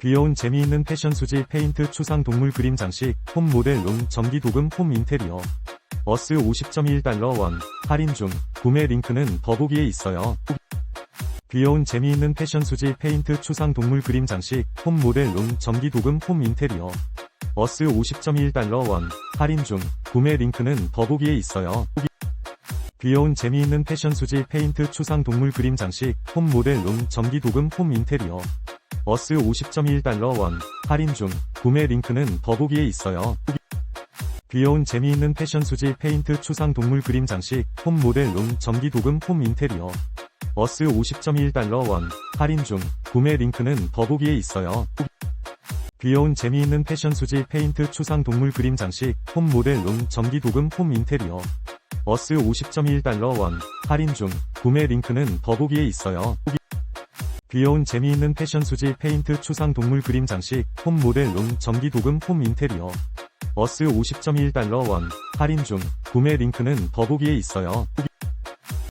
귀여운 재미있는 패션 수지 페인트 추상 동물 그림 장식 홈 모델 룸 전기 도금 홈 인테리어. 어스 50.1달러 원. 할인 중. 구매 링크는 더보기에 있어요. 귀여운 재미있는 패션 수지 페인트 추상 동물 그림 장식 홈 모델 룸 전기 도금 홈 인테리어. 어스 50.1달러 원. 할인 중. 구매 링크는 더보기에 있어요. 귀여운 재미있는 패션 수지 페인트 추상 동물 그림 장식 홈 모델 룸 전기 도금 홈 인테리어 어스 50.1달러 원 할인 중 구매 링크는 더보기에 있어요. 귀여운 재미있는 패션 수지 페인트 추상 동물 그림 장식 홈 모델 룸 전기 도금 홈 인테리어 어스 50.1달러 원 할인 중 구매 링크는 더보기에 있어요. 귀여운 재미있는 패션 수지 페인트 추상 동물 그림 장식 홈 모델 룸 전기 도금 홈 인테리어 어스 50.1달러 원 할인 중 구매 링크는 더보기에 있어요. 귀여운 재미있는 패션 수지 페인트 추상 동물 그림 장식 홈 모델 룸 전기 도금 홈 인테리어 어스 50.1달러 원 할인 중 구매 링크는 더보기에 있어요. 귀여운 재미있는 패션 수지 페인트 추상 동물 그림 장식 홈 모델 룸 전기 도금 홈 인테리어 어스 50.1달러 원 할인 중 구매 링크는 더보기에 있어요. 귀여운 재미있는 패션 수지 페인트 추상 동물 그림 장식 홈 모델 룸 전기 도금 홈 인테리어 어스 50.1달러 원 할인 중 구매 링크는 더보기에 있어요. 귀여운 재미있는 패션 수지 페인트 추상 동물 그림 장식 홈 모델 룸 전기 도금 홈 인테리어 어스 50.1달러 원 할인 중 구매 링크는 더보기에 있어요. 귀여운 재미있는 패션 수지 페인트 추상 동물 그림 장식 홈 모델 룸 전기 도금 홈 인테리어. 어스 50.1달러 원. 할인 중. 구매 링크는 더보기에 있어요.